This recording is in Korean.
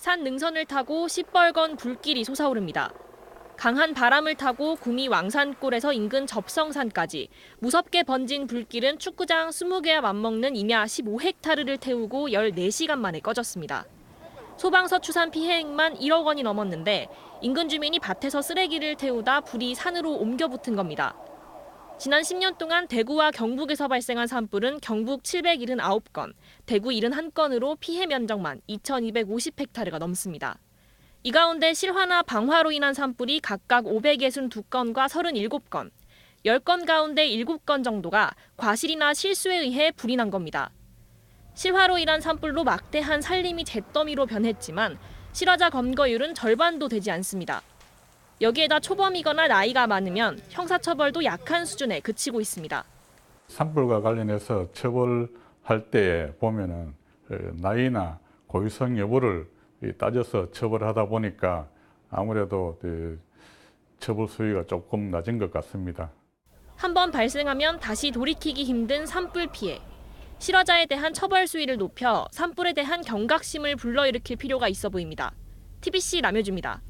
산 능선을 타고 시뻘건 불길이 솟아오릅니다. 강한 바람을 타고 구미 왕산골에서 인근 접성산까지 무섭게 번진 불길은 축구장 20개와 맞먹는 임야 15헥타르를 태우고 14시간 만에 꺼졌습니다. 소방서 추산 피해액만 1억 원이 넘었는데 인근 주민이 밭에서 쓰레기를 태우다 불이 산으로 옮겨 붙은 겁니다. 지난 10년 동안 대구와 경북에서 발생한 산불은 경북 779건, 대구 71건으로 피해 면적만 2,250헥타르가 넘습니다. 이 가운데 실화나 방화로 인한 산불이 각각 562건과 37건, 10건 가운데 7건 정도가 과실이나 실수에 의해 불이 난 겁니다. 실화로 인한 산불로 막대한 산림이 잿더미로 변했지만 실화자 검거율은 절반도 되지 않습니다. 여기에다 초범이거나 나이가 많으면 형사처벌도 약한 수준에 그치고 있습니다. 산불과 관련해서 처벌할 때에 보면은 어, 나이나 고유성 여부를 이 따져서 처벌하다 보니까 아무래도 그 처벌 수위가 조금 낮은 것 같습니다. 한 번 발생하면 다시 돌이키기 힘든 산불 피해. 실화자에 대한 처벌 수위를 높여 산불에 대한 경각심을 불러일으킬 필요가 있어 보입니다. TBC 남효주입니다.